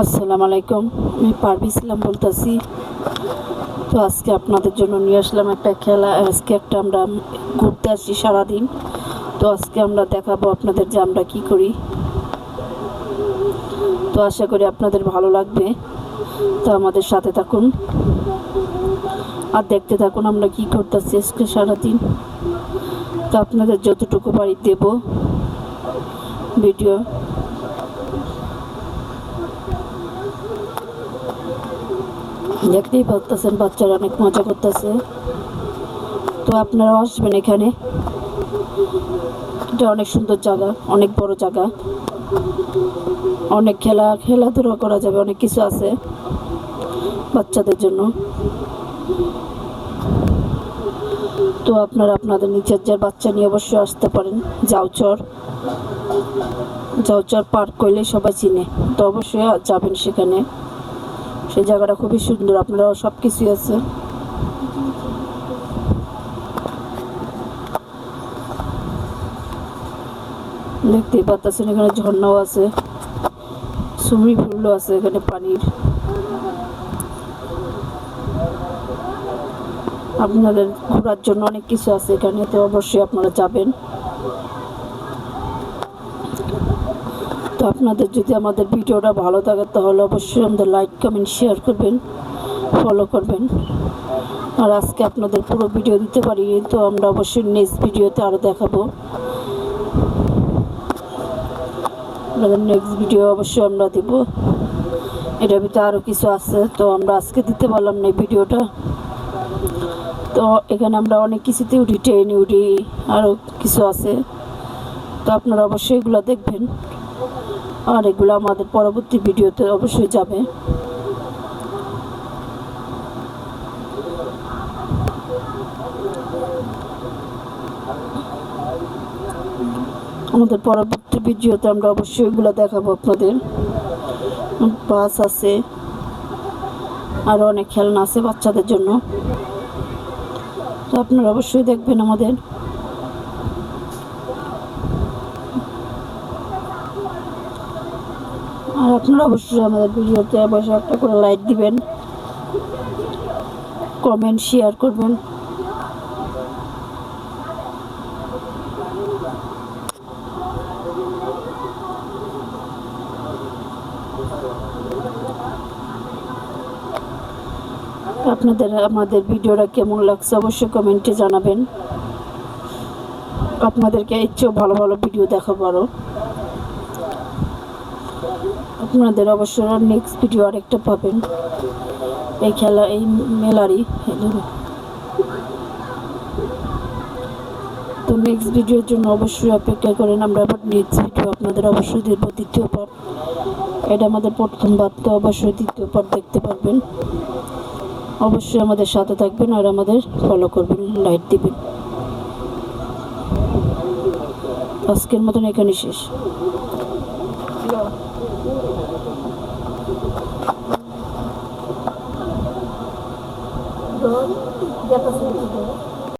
আসসালামু আলাইকুম। আমি পারভি ইসলাম বলতেছি। তো আজকে আপনাদের জন্য নিয়ে আসলাম একটা খেলা, আজকে একটা আমরা ঘুরতে আসি সারাদিন। তো আজকে আমরা দেখাবো আপনাদের যে আমরা কি করি। তো আশা করি আপনাদের ভালো লাগবে। তো আমাদের সাথে থাকুন। আর দেখতে থাকুন আমরা কি করতেছি আজকে সারাদিন। তো আপনাদের যতটুকু বাড়ি দেব ভিডিও। দেখতেই পারতেছেন, বাচ্চারা অনেক মজা করতেছে। তো আপনারাও আসবেন এখানে। এটা অনেক সুন্দর জায়গা, অনেক বড় জায়গা। অনেক খেলা, খেলাধুলা করা যাবে, অনেক কিছু আছে বাচ্চাদের জন্য। তো আপনারা আপনাদের নিজের যে বাচ্চা নিয়ে অবশ্যই আসতে পারেন। যাওচর। যাওচর পার্ক করলে সবাই চিনে। তো অবশ্যই যাবেন সেখানে। সেই জায়গাটা খুবই সুন্দর। আপনারা সব কিছুই আছে। দেখতেই পাচ্ছেন এখানে ঝর্ণাও আছে। সুইমিং পুলও আছে এখানে পানির। আপনাদের ঘোরার জন্য অনেক কিছু আছে এখানে, তো অবশ্যই আপনারা যাবেন। তো আপনাদের যদি আমাদের ভিডিওটা ভালো থাকে, তাহলে অবশ্যই আমাদের লাইক কমেন্ট শেয়ার করবেন ফলো করবেন। আর আজকে আপনাদের পুরো ভিডিও দিতে পারি, তো আমরা অবশ্যই নেক্সট ভিডিওতে আরও দেখাবো। আপনাদের নেক্সট ভিডিও অবশ্যই আমরা দিব। এটার ভিতরে আরও কিছু আছে, তো আমরা আজকে দিতে পারলাম না এই ভিডিওটা তো এখানে আমরা অনেক কিছুতে উঠি ট্রেনে উঠি আরও কিছু আছে। তো আপনারা অবশ্যই এগুলো দেখবেন। আর এগুলো আমাদের পরবর্তী ভিডিওতে অবশ্যই যাবে। আমাদের পরবর্তী ভিডিওতে আমরা অবশ্যই এগুলো দেখাবো আপনাদের। বাস আছে আরও অনেক খেলনা আছে বাচ্চাদের জন্য। তো আপনারা অবশ্যই দেখবেন আমাদের। আর আপনারা অবশ্যই আমাদের ভিডিওতে অবশ্যই একটা করে লাইক দিবেন কমেন্ট শেয়ার করবেন। আপনাদের, আমাদের ভিডিওটা কেমন লাগছে অবশ্যই কমেন্টে জানাবেন। আপনাদেরকে ইচ্ছেও ভালো ভালো ভিডিও দেখাবো আরও আপনাদের অবশ্যই নেক্সট ভিডিও আরেকটা পাবেন। এই খেলা, এই মেলারই। তো নেক্সট ভিডিওর জন্য অবশ্যই অপেক্ষা করেন। আমরা আবার নেক্সট ভিডিও আপনাদের অবশ্যই দেব দ্বিতীয় পার্ট এটা আমাদের প্রথমবার তো অবশ্যই দ্বিতীয় পার্ট দেখতে পারবেন। অবশ্যই আমাদের সাথে থাকবেন আর আমাদের ফলো করবেন লাইট দিবেন। আজকের মতন এখানে শেষ।